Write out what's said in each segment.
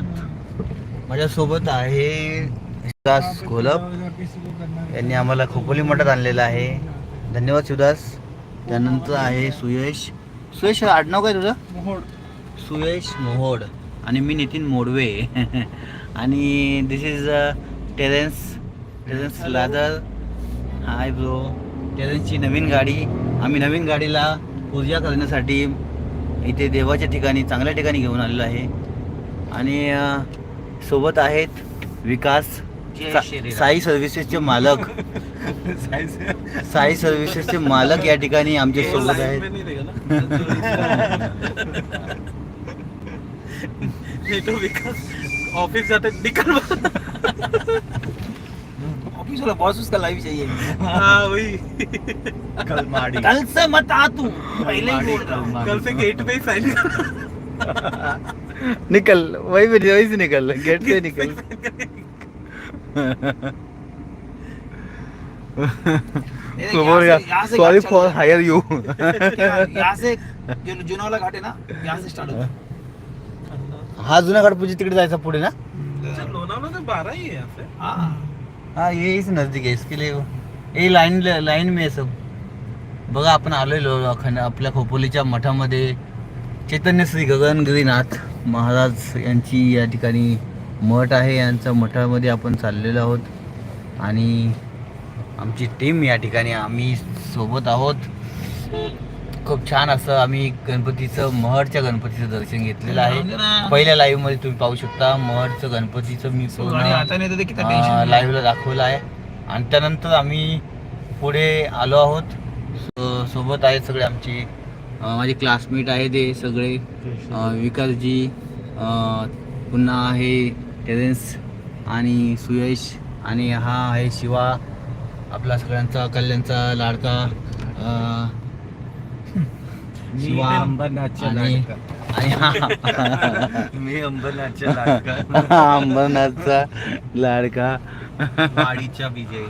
आहोत माझ्यासोबत आहे शिवदास घोलप यांनी आम्हाला खोपोली मठात आणलेलं आहे. धन्यवाद शिवदास. त्यानंतर आहे सुयश. सुयश आडनाव काय तुझं? सुयश मोहोड आणि मी नितीन मोडवे. आणि this is Terence Terence Lather hi bro टेरेन्सची नवीन गाडी. आम्ही नवीन गाडीला पूजा करण्यासाठी इथे देवाच्या ठिकाणी चांगल्या ठिकाणी घेऊन आलेलो आहे. आणि सोबत आहेत विकास साई सर्व्हिसेसचे मालक. साई सर्व्हिसेसचे मालक या ठिकाणी आमच्यासोबत आहेत. ऑफिस जाते निकल ऑफिस वाला बॉस उसका लाइव चाहिए. हाँ वही. कल से मत आ तू. पहले ही बोल रहा हूँ. कल से गेट पे ही साइन निकल वही पे वही से निकल गेट से निकल। सॉरी फॉर हायर यू यहाँ से जो जुनावाला घाट है ना यहाँ से स्टार्ट होता हा जुना गणपती तिकडे जायचा पुढे ना? लोनावला तो बारह ही है यहाँ से. हाँ. हाँ ये इस नजदीक है इसके लिए ये लाइन लाइन में है सब. बघा आपण आलेलो अखंड आपल्या खोपोलीच्या मठामध्ये. चैतन्य श्री गगन गिरीनाथ महाराज यांची या ठिकाणी मठ आहे. यांच्या मठामध्ये आपण चाललेलो आहोत. आणि आमची टीम या ठिकाणी आम्ही सोबत आहोत. खूप छान असं आम्ही गणपतीचं महडच्या गणपतीचं दर्शन घेतलेलं आहे. पहिल्या लाईव्हमध्ये तुम्ही पाहू शकता महडचं गणपतीचं मी टेंशन लाईव्हला दाखवलं आहे. आणि त्यानंतर आम्ही पुढे आलो आहोत. सो- सोबत आहेत सगळे आमचे माझे क्लासमेट आहे ते सगळे. विकासजी पुन्हा आहे टेरेन्स आणि सुयश आणि हा आहे शिवा. आपला सगळ्यांचा कल्याणचा लाडका. शिवा आणि हा. मी अंबरनाथच्या लाडका. अंबरनाथचा लाडका. वाडीच्या Vijay.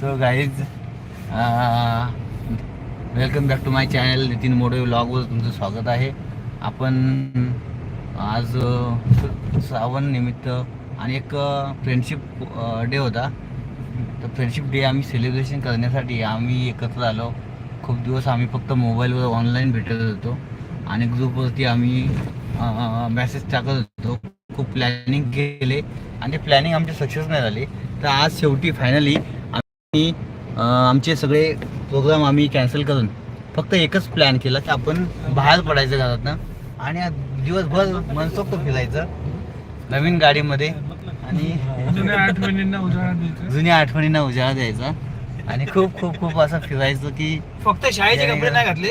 So guys welcome back to my channel Nitin Mode व्लॉगवर तुमचं स्वागत आहे. आपण आज अ, श्रावण निमित्त आणि एक फ्रेंडशिप डे होता. तर फ्रेंडशिप डे आम्ही सेलिब्रेशन करण्यासाठी आम्ही एकत्र आलो. खूप दिवस आम्ही फक्त मोबाईलवर ऑनलाईन भेटत होतो. आणि ग्रुपवरती आम्ही मेसेज टाकत होतो. खूप प्लॅनिंग केले. आणि ते प्लॅनिंग आमचे सक्सेस नाही झाले. तर आज शेवटी फायनली आम्ही आमचे सगळे प्रोग्राम आम्ही कॅन्सल करून फक्त एकच प्लॅन केला की आपण बाहेर पडायचं घरातनं आणि दिवसभर मनसोक्त फिरायचं. नवीन गाडीमध्ये आणि जुन्या आठवणींना उजाळा द्यायचा. जुन्या आठवणींना उजाळा द्यायचा. आणि खूप खूप खूप असं फिरायचं की फक्त शाळेचे कपडे नाही घातले.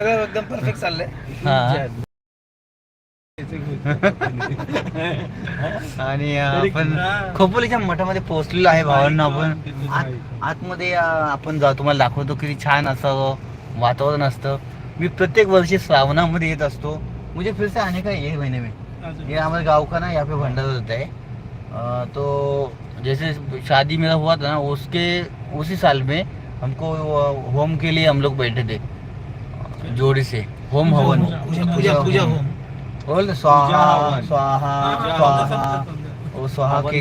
एकदम परफेक्ट चाललंय. हा. आणि आपण खोपोलीच्या मठामध्ये पोहोचलेलो आहे भावांना आपण. आत- आतमध्ये अं, आपण जाऊ तुम्हाला दाखवतो किती छान असं वातावरण असतं. मी प्रत्येक वर्षी श्रावणामध्ये येत असतो. मुझे फिर से आने का ये महीने में. ये हमारे गांव का ना यहाँ पे भंडारा होता है अ, तो जैसे शादी मेरा हुआ था ना उसके उसी साल में हमको होम के लिए हम लोग बैठे थे जोड़ी से होम हवन पूजा पूजा होम। बोल स्वाहा। स्वाहा स्वाहा. वो स्वाहा के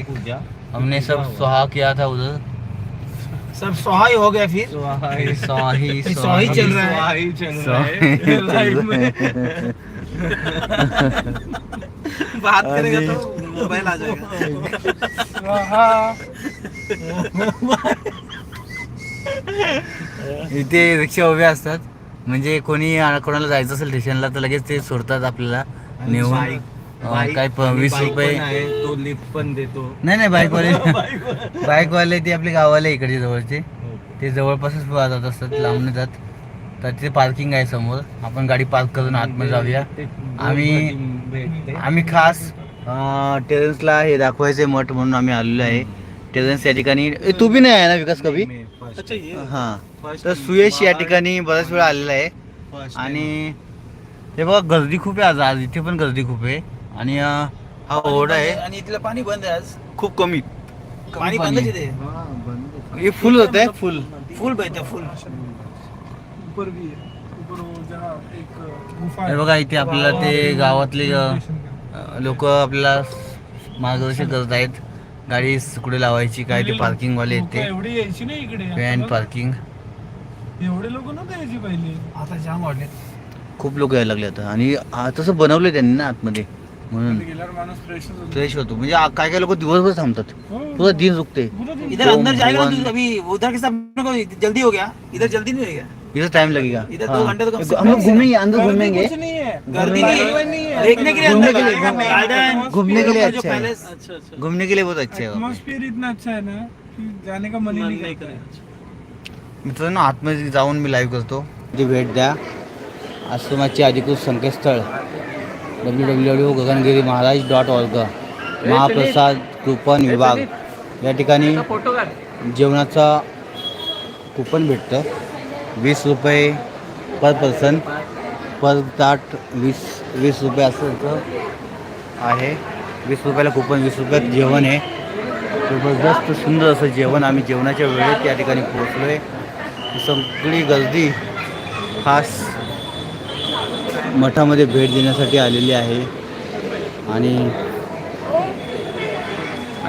हमने सब स्वाहा किया था उधर। सब सहाय हो गया फिर? स्वाही. स्वाही चल रहा है। स्वाही चल रहा स्वाही। है रहा में। है। बात करेगा। तो मोबाइल आ जाएगा। इथे रिक्षा उभ्या असतात. म्हणजे कोणी आ- कोणाला जायचं असेल स्टेशनला तर लगेच ते सोडतात आपल्याला. नेऊन अं, काय प- वीस रुपये तो लिफ्ट पण देतो. नाही नाही बाईकवाले बाईकवाले ते आपले गावाले इकडचे जवळचे. ते जवळपासच जात असतात लांबून जात तर तिथे पार्किंग आहे समोर. आपण गाडी पार्क करून आतमध्ये जाऊया. आम्ही आम्ही खास टेरेन्सला हे दाखवायचे मठ म्हणून आम्ही आलेलो आहे. टेरेन्स या ठिकाणी ए, तू बी नाही आहे ना विकास कवी अच्छा ये. हा. तर सुयश या ठिकाणी बऱ्याच वेळा आलेला आहे. आणि हे बघा गर्दी खूप आहे आज. आज इथे पण गर्दी खूप आहे. आणि अं, हा ओढा आहे. आणि इथलं पाणी बंद आहे आज. खूप कमी. पाणी आहे हे फुल होत आहे फुल फुल बहते फुल ऊपर भी है ऊपर वो जहाँ एक गुफा हे बघा इथे आपल्याला ते गावातले लोक आपल्याला मार्गदर्शन करत आहेत. गाडी कुठे लावायची काय ते पार्किंग वाले आहेत ते. एवढी यायची नाही इकडे. अँड पार्किंग एवढे लोक नव्हते यायची पहिले. आता जाम वाढले खूप लोक यायला लागले आता. आणि आ- तसं बनवलं त्यांनी ना आतमध्ये. म्हणून. गेल्यावर माणूस फ्रेश होतो. म्हणजे आ- काय काय लोक दिवसभर थांबतात. हो. पुरा दिन रुकते. इधर अंदर जाएगा ना भगवान- तू अभी उधर के साथ जल्दी हो गया. इधर जल्दी नहीं होगा इधर टाइम लगेगा. इधर दो हाँ। घंटे तो कम से हम लोग कम घूमेंगे अंदर घूमेंगे. कुछ नहीं है. गर्दी नहीं है. देखने के लिए घूमने अंदर के लिए, गार्डन गार्डन घूमने के लिए जो अच्छा है। पैलेस अच्छा अच्छा. घूमने के लिए बहुत अच्छा है एटमॉस्फियर इतना अच्छा है ना कि जाने का मन ही नहीं करता मित्रांनो आतमध्ये जाऊन मी लाईव्ह करतो. ती भेट द्या. आश्रमाचे अधिकृत संकेतस्थळ W W W Gagangiri Maharaj dot org महाप्रसाद कृपन विभाग. या ठिकाणी जेवणाचा कुपन भेटतं. वीस रुपये पर पर्सन पर ताट वीस वीस रुपये असं आहे. वीस रुपयाला कुपन वीस रुपयात जेवण आहे. जबरदस्त सुंदर असं जेवण आम्ही जेवणाच्या वेळेत या ठिकाणी पोहोचलो आहे सगळी गर्दी खास मठामध्ये भेट देण्यासाठी आलेली आहे. आणि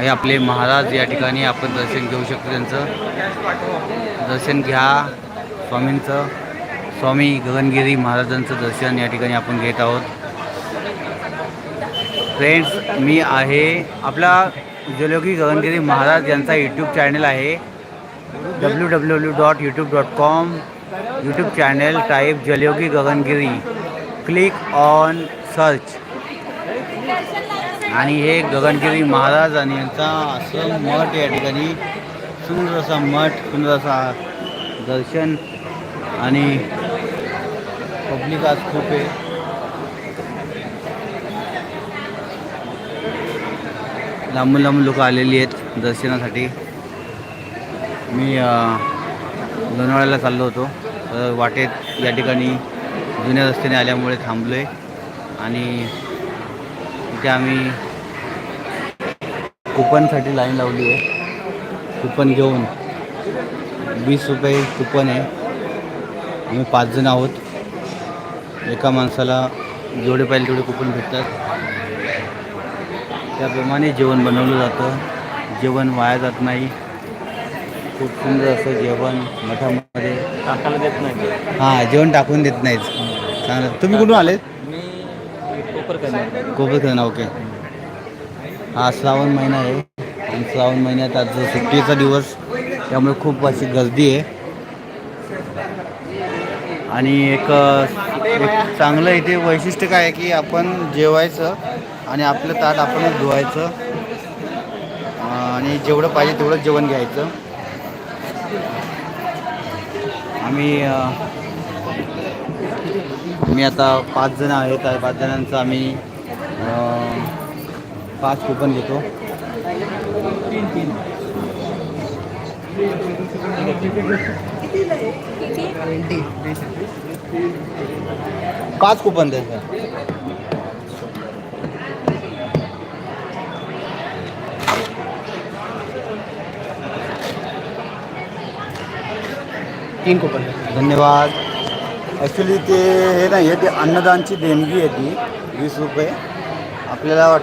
आपले महाराज या ठिकाणी आपण दर्शन घेऊ शकतो त्यांचं. दर्शन घ्या स्वामींचं. स्वामी गगनगिरी महाराजांचं दर्शन या ठिकाणी आपण घेत आहोत. फ्रेंड्स मी आहे आपला जलयोगी गगनगिरी महाराज यांचा यूट्यूब चॅनल आहे. W W W dot YouTube dot com YouTube channel type Jalyogi Gagangiri. Click on search. आणि हे गगनगिरी महाराज आणि यांचा असं मठ या ठिकाणी सुंदर असा मठ सुंदर असा दर्शन आणि पब्लिक आज खूप आहे. लांबून लांबून लोक आलेली आहेत दर्शनासाठी. मी लोणावळ्याला चाललो होतो. तर वाटेत या ठिकाणी जुन्या रस्त्याने आल्यामुळे थांबलो आहे आणि इथे आम्ही कुपनसाठी लाईन लावली आहे. कुपन घेऊन वीस रुपये कुपन आहे. आम्ही पाच जण आहोत. एका माणसाला जेवढे पाहिजे तेवढे कुपन भेटतात. त्याप्रमाणे जेवण बनवलं जातं. जेवण वाया जात नाही. खूप सुंदर असं जेवण मठामध्ये. टाकायला देत नाही हां जेवण टाकून देत नाहीत. चांगलं तुम्ही कुठून आलेत? मी कोपर करणार कोपरकडे ओके. हा श्रावण महिना आहे. आणि श्रावण महिन्यात आज सुट्टीचा दिवस त्यामुळे खूप अशी गर्दी आहे. आणि एक एक चांगलं इथे वैशिष्ट्य काय आहे की आपण जेवायचं आणि आपलं ताट आपणच धुवायचं. आणि जेवढं पाहिजे तेवढं जेवण घ्यायचं. आम्ही मी आता पाच जण आहेत पाच जणांचं आम्ही पाच कुपन घेतो. तीन पाच कुपन द्यायचं. तीन कुपन धन्यवाद. ॲक्च्युली ते हे नाही आहे ते अन्नदानची देणगी आहे ती वीस रुपये. आपल्याला वाटलं